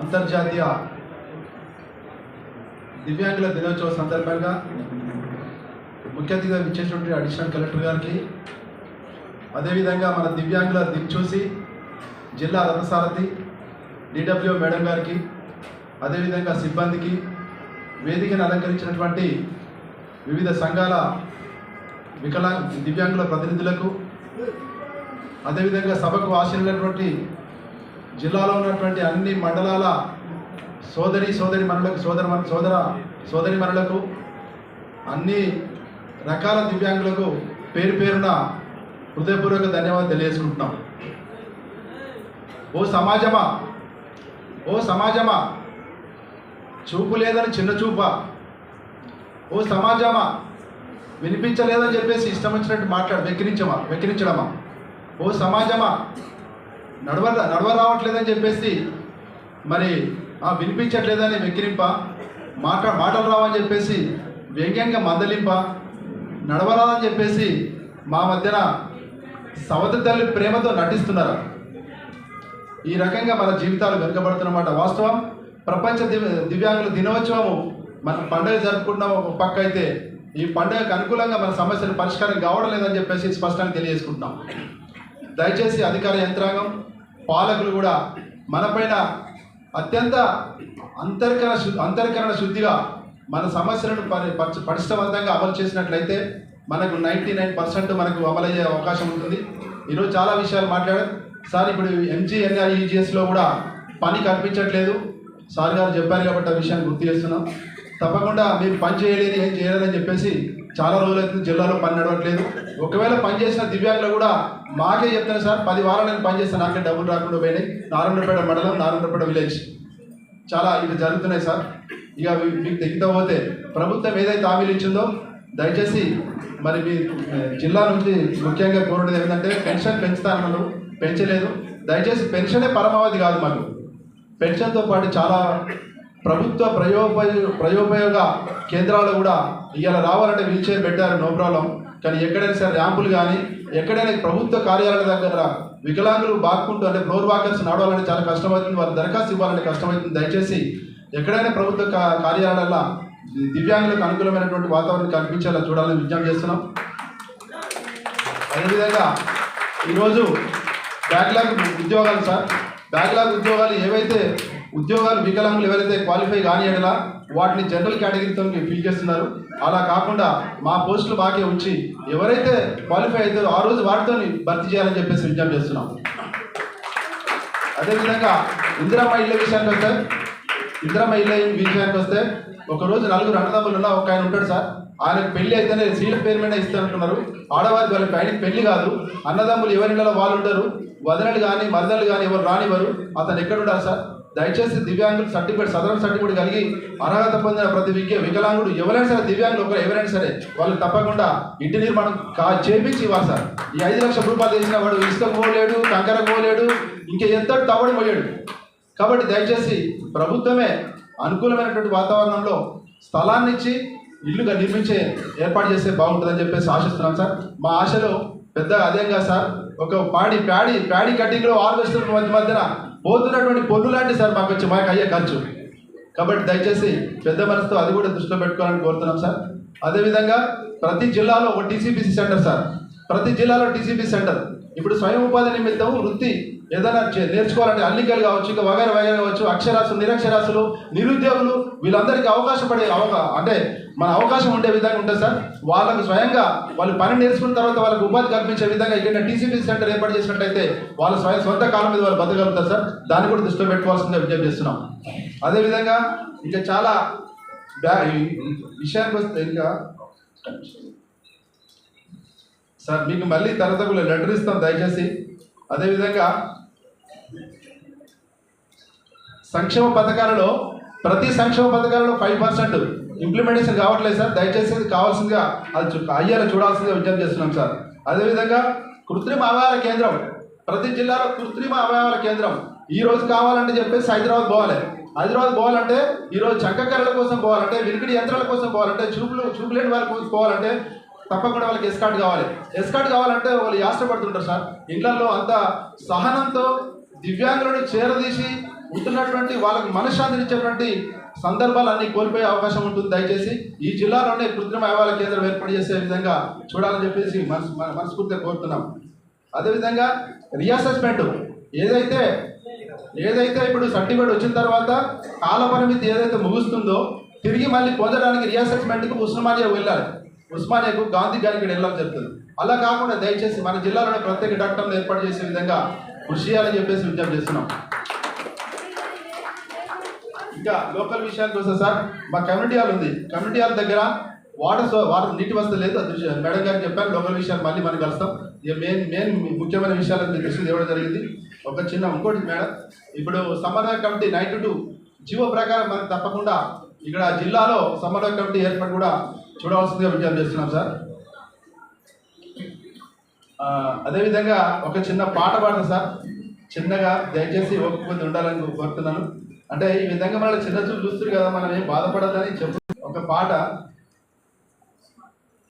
అంతర్జాతీయ దివ్యాంగుల దినోత్సవ సందర్భంగా ముఖ్య అతిథిగా విచ్చేసినటువంటి అడిషనల్ కలెక్టర్ గారికి అదేవిధంగా మన దివ్యాంగుల దిక్చూసి జిల్లా రథసారథి డిడబ్ల్యూ మేడం గారికి అదేవిధంగా సిబ్బందికి వేదికను అలంకరించినటువంటి వివిధ సంఘాల వికలా దివ్యాంగుల ప్రతినిధులకు అదేవిధంగా సభకు ఆశీర్వైనటువంటి జిల్లాలో ఉన్నటువంటి అన్ని మండలాల సోదరి సోదరి మనులకు సోదర సోదర సోదరి మనులకు అన్ని రకాల దివ్యాంగులకు పేరు పేరున హృదయపూర్వక ధన్యవాదాలు తెలియజేసుకుంటున్నాం. ఓ సమాజమా? ఓ సమాజమా? చూపు లేదని చిన్న చూప? ఓ సమాజమా? వినిపించలేదని చెప్పేసి ఇష్టం వచ్చినట్టు మాట్లాడు వెక్కిరించమా వెక్కిరించడమా? ఓ సమాజమా? నడవ నడవ రావట్లేదని చెప్పేసి మరి ఆ వినిపించట్లేదని వెక్కిరింప మాట మాటలు రావని చెప్పేసి వ్యంగ్యంగా మందలింప నడవరాదని చెప్పేసి మా మధ్యన సవతి తల్లి ప్రేమతో నటిస్తున్నారు. ఈ రకంగా మన జీవితాలు వెనుకబడుతున్నమాట. వాస్తవం ప్రపంచ దివ్య దివ్యాంగుల దినోత్సవము మన పండుగ జరుపుకుంటున్నాం ఒక పక్క అయితే ఈ పండుగకు అనుకూలంగా మన సమస్యలు పరిష్కారం కావడం లేదని చెప్పేసి స్పష్టంగా తెలియజేసుకుంటున్నాం. దయచేసి అధికార యంత్రాంగం పాలకులు కూడా మనపైన అత్యంత అంతర్కరణ శు అంతర్కరణ శుద్ధిగా మన సమస్యలను పరి పటిష్టవంతంగా అమలు చేసినట్లయితే మనకు నైంటీ నైన్ పర్సెంట్ మనకు అమలయ్యే అవకాశం ఉంటుంది. ఈరోజు చాలా విషయాలు మాట్లాడారు. సార్ ఇప్పుడు ఎంజీఎన్ఆర్ఈజిఎస్లో కూడా పని కనిపించట్లేదు సార్ గారు చెప్పారు కాబట్టి ఆ విషయాన్ని గుర్తు చేస్తున్నాం. తప్పకుండా మీరు పని చేయలేదు ఏం చేయలేదని చెప్పేసి చాలా రోజులైతే జిల్లాలో పని నడవట్లేదు. ఒకవేళ పనిచేసిన దివ్యాంగులు కూడా మాకే చెప్తాను సార్ పది వారాలు నేను పనిచేస్తాను నాకే డబ్బులు రాకుండా పోయినాయి. నారాయణపేట మండలం నారాయణపేట విలేజ్. చాలా ఇవి జరుగుతున్నాయి సార్. ఇక మీకు తగ్గితే పోతే ప్రభుత్వం ఏదైతే హామీలు ఇచ్చిందో దయచేసి మరి మీ జిల్లా నుంచి ముఖ్యంగా కోరడం ఏంటంటే పెన్షన్ పెంచుతానన్నారు పెంచలేదు. దయచేసి పెన్షనే పరమావధి కాదు మాకు. పెన్షన్తో పాటు చాలా ప్రభుత్వ ప్రయోపయోగ ప్రయోపయోగ కేంద్రాలు కూడా ఇవాళ రావాలంటే వీల్చైర్ పెట్టారు నో ప్రాబ్లం. కానీ ఎక్కడైనా సరే ర్యాంపులు కానీ ఎక్కడైనా ప్రభుత్వ కార్యాలయాల దగ్గర వికలాంగులు బాక్కుంటూ అంటే ఫ్లోర్ వాకర్స్ నడవాలంటే చాలా కష్టమవుతుంది వాళ్ళు దరఖాస్తు ఇవ్వాలంటే కష్టమవుతుంది. దయచేసి ఎక్కడైనా ప్రభుత్వ కా- కార్యాలయాల దివ్యాంగులకు అనుకూలమైనటువంటి వాతావరణం కల్పించేలా చూడాలని విజ్ఞప్తి చేస్తున్నాం. అదేవిధంగా ఈరోజు బ్యాక్లాగ్ ఉద్యోగాలు సార్. బ్యాక్లాగ్ ఉద్యోగాలు ఏవైతే ఉద్యోగాలు వికలాంగులు ఎవరైతే క్వాలిఫై కానియడలా వాటిని జనరల్ కేటగిరీతో ఫిల్ చేస్తున్నారు. అలా కాకుండా మా పోస్టులు బాగా ఉంచి ఎవరైతే క్వాలిఫై అవుతారో ఆ రోజు వాటితో భర్తీ చేయాలని చెప్పేసి విజ్ఞప్తి చేస్తున్నాం. అదేవిధంగా ఇందిరమ్మ ఇళ్ళ విషయానికి వస్తే ఇందిరమ్మ ఇళ్ళ విషయానికి వస్తే ఒక రోజు నలుగురు అన్నదమ్ములు ఉన్న ఒక ఆయన ఉంటాడు సార్. ఆయనకు పెళ్ళి అయితేనే సీల పేరు మీద ఇస్తానంటున్నారు. ఆడవారికి వాళ్ళ పైన పెళ్ళి కాదు. అన్నదమ్ములు ఎవరిలో వాళ్ళు ఉంటారు? వదనలు కానీ మరదలు కానీ ఎవరు రానివ్వరు. అతను ఎక్కడ ఉండాలి సార్? దయచేసి దివ్యాంగులు సర్టిఫికేట్ సదరన్ సర్టిఫికేట్ కలిగి అర్హత పొందిన ప్రతి విద్య వికలాంగుడు ఎవరైనా సరే దివ్యాంగులు ఒకరు ఎవరైనా సరే వాళ్ళు తప్పకుండా ఇంటి నిర్మాణం కా చేపించి ఇవ్వాలి సార్. ఈ ఐదు లక్షల రూపాయలు చేసిన వాడు ఇసుక పోలేడు కంకర పోలేడు ఇంకా ఎంత తవ్వడం పోయాడు కాబట్టి దయచేసి ప్రభుత్వమే అనుకూలమైనటువంటి వాతావరణంలో స్థలాన్ని ఇచ్చి ఇల్లుగా నిర్మించే ఏర్పాటు చేస్తే బాగుంటుందని చెప్పేసి ఆశిస్తున్నాం సార్. మా ఆశలో పెద్ద అదేంగా కాదు సార్. ఒక పాడి ప్యాడి ప్యాడి కటింగ్లో హార్వెస్టర్ మధ్య మధ్యన పోతున్నటువంటి పొన్ను లాంటి సార్ మాకు వచ్చి మాకు అయ్యే ఖర్చు. కాబట్టి దయచేసి పెద్ద మనసుతో అది కూడా దృష్టిలో పెట్టుకోవాలని కోరుతున్నాం సార్. అదేవిధంగా ప్రతి జిల్లాలో ఒక టీసీపీసీ సెంటర్ సార్. ప్రతి జిల్లాలో టీసీపీ సెంటర్. ఇప్పుడు స్వయం ఉపాధి నిమిత్తం వృత్తి ఏదైనా చే- నేర్చుకోవాలంటే అల్లికలు కావచ్చు ఇంకా వగైరా వగైరా కావచ్చు అక్షరాస్యులు నిరక్షరాస్యులు నిరుద్యోగులు వీళ్ళందరికీ అవకాశం పడే అవకా అంటే మన అవకాశం ఉండే విధంగా ఉంటుంది సార్. వాళ్ళకు స్వయంగా వాళ్ళు పని నేర్చుకున్న తర్వాత వాళ్ళకు ఉపాధి కల్పించే విధంగా ఇక్కడ టీసీపీ సెంటర్ ఏర్పాటు చేసినట్టయితే వాళ్ళ స్వయం సొంత కాలం మీద వాళ్ళు బతకగలుగుతారు సార్. దాన్ని కూడా దృష్టిలో పెట్టుకోవాల్సిందే విజ్ఞప్తి చేస్తున్నాం. అదేవిధంగా ఇంకా చాలా బ్యా విషయానికి వస్తే ఇంకా సార్ మీకు మళ్ళీ తరతకులు లెటర్ ఇస్తాం దయచేసి. అదేవిధంగా సంక్షేమ పథకాలలో ప్రతి సంక్షేమ పథకాలలో ఫైవ్ పర్సెంట్ ఇంప్లిమెంటేషన్ కావట్లేదు సార్. దయచేసి అది కావాల్సిందిగా అది అయ్యేలా చూడాల్సిందిగా విజ్ఞప్తి చేస్తున్నాం సార్. అదేవిధంగా కృత్రిమ అవయవాల కేంద్రం ప్రతి జిల్లాలో కృత్రిమ అవయవాల కేంద్రం ఈ రోజు కావాలంటే చెప్పేసి హైదరాబాద్ పోవాలి. హైదరాబాద్ పోవాలంటే ఈరోజు చక్కకర్రల కోసం పోవాలంటే వినికిడి యంత్రాల కోసం పోవాలంటే చూపులు చూపులేని వారి కోసం పోవాలంటే తప్పకుండా వాళ్ళకి ఎస్కాట్ కావాలి. ఎస్కాట్ కావాలంటే వాళ్ళు యాష్టపడుతుంటారు సార్. ఇళ్ళలో అంత సహనంతో దివ్యాంగులను చేరదీసి ఉంటున్నటువంటి వాళ్ళకి మనశ్శాంతిని ఇచ్చేటువంటి సందర్భాలు అన్ని కోల్పోయే అవకాశం ఉంటుంది. దయచేసి ఈ జిల్లాలోనే కృత్రిమ అయవాల కేంద్రం ఏర్పాటు చేసే విధంగా చూడాలని చెప్పేసి మనస్ మన- మనస్ఫూర్తిగా కోరుతున్నాం. అదేవిధంగా రీఅసెస్మెంట్ ఏదైతే ఏదైతే ఇప్పుడు సర్టిఫికేట్ వచ్చిన తర్వాత కాల పరిమితి ఏదైతే ముగుస్తుందో తిరిగి మళ్ళీ పొందడానికి రీఅసెస్మెంట్కి ఉస్మానియా వెళ్ళాలి. ఉస్మానియాకు గాంధీ గారికి వెళ్ళడం జరుగుతుంది. అలా కాకుండా దయచేసి మన జిల్లాలోనే ప్రత్యేక డాక్టర్లు ఏర్పాటు చేసే విధంగా కృషి చేయాలని చెప్పేసి విజ్ఞప్తి చేస్తున్నాం. ఇంకా లోకల్ విషయానికి వస్తే సార్ మా కమ్యూనిటీ హాల్ ఉంది. కమ్యూనిటీ హాల్ దగ్గర వాటర్ సో వాటర్ నీటి వసతి లేదు. అది మేడం గారికి చెప్పారు లోకల్ విషయాలు మళ్ళీ మనం కలుస్తాం. ఇక మెయిన్ మెయిన్ ముఖ్యమైన విషయాలు మీ దృష్టి ఇవ్వడం జరిగింది. ఒక చిన్న ఇంకోటి మేడం ఇప్పుడు సమన్వయ కమిటీ నైట్ టు జీవో ప్రకారం మనకు తప్పకుండా ఇక్కడ జిల్లాలో సమన్వయ కమిటీ ఏర్పాటు కూడా చూడవలసిందిగా విజ్ఞప్తి చేస్తున్నాం సార్. అదేవిధంగా ఒక చిన్న పాట పాడతాను సార్. చిన్నగా దయచేసి ఓపిక ఉండాలని కోరుతున్నాను. అంటే ఈ విధంగా మన చిన్న చూపు చూస్తున్నారు కదా మనం ఏం బాధపడదని చెప్పు ఒక పాట